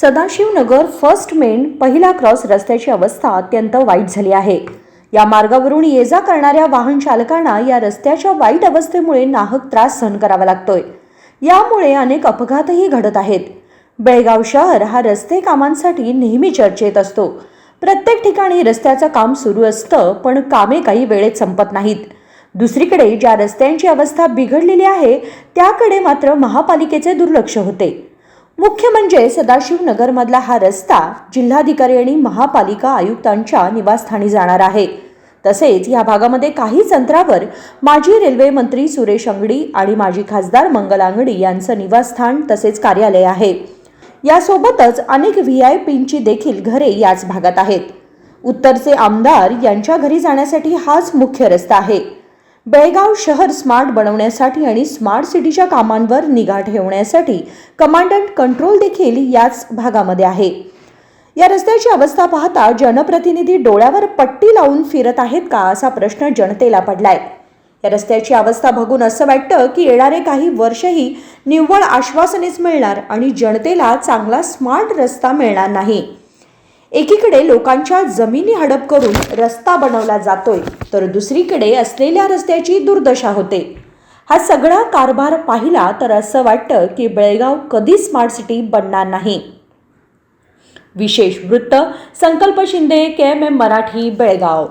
Sadashivnagar first main पहिला cross रस्त्याची अवस्था अत्यंत वाईट झाली आहे. या मार्गावरून ये जा करणाऱ्या वाहन चालकांना या रस्त्याच्या वाईट अवस्थेमुळे नाहक त्रास सहन करावा लागतोय. यामुळे अनेक अपघातही घडत आहेत. बेळगाव शहर हा रस्ते कामांसाठी नेहमी चर्चेत असतो. प्रत्येक ठिकाणी रस्त्याचं काम सुरू असतं पण कामे काही वेळेत संपत नाहीत. दुसरीकडे ज्या रस्त्यांची अवस्था बिघडलेली आहे त्याकडे मात्र महापालिकेचे दुर्लक्ष होते. मुख्य म्हणजे सदाशिवनगरमधला हा रस्ता जिल्हाधिकारी आणि महापालिका आयुक्तांच्या निवासस्थानी जाणार आहे. तसेच या भागामध्ये काहीच अंतरावर माजी रेल्वे मंत्री सुरेश अंगडी आणि माजी खासदार मंगल अंगडी यांचं निवासस्थान तसेच कार्यालय आहे. यासोबतच अनेक व्ही आय पींची देखील घरे याच भागात आहेत. उत्तरचे आमदार यांच्या घरी जाण्यासाठी हाच मुख्य रस्ता आहे. बेळगाव शहर स्मार्ट बनवण्यासाठी आणि स्मार्ट सिटीच्या कामांवर निगा ठेवण्यासाठी कमांडंट कंट्रोल देखील याच भागामध्ये आहे. या रस्त्याची अवस्था पाहता जनप्रतिनिधी डोळ्यावर पट्टी लावून फिरत आहेत का असा प्रश्न जनतेला पडलाय. या रस्त्याची अवस्था बघून असं वाटतं की येणारे काही वर्षही निव्वळ आश्वासनेच मिळणार आणि जनतेला चांगला स्मार्ट रस्ता मिळणार नाही. एकीकडे लोकांच्या जमिनी हडप करून रस्ता बनवला जातोय तर दुसरीकडे असलेल्या रस्त्याची दुर्दशा होते. हा सगळा कारभार पाहिला तर असं वाटतं की बेळगाव कधी स्मार्ट सिटी बनणार नाही. विशेष वृत्त Sankalp Shinde K M M Marathi Belgaum.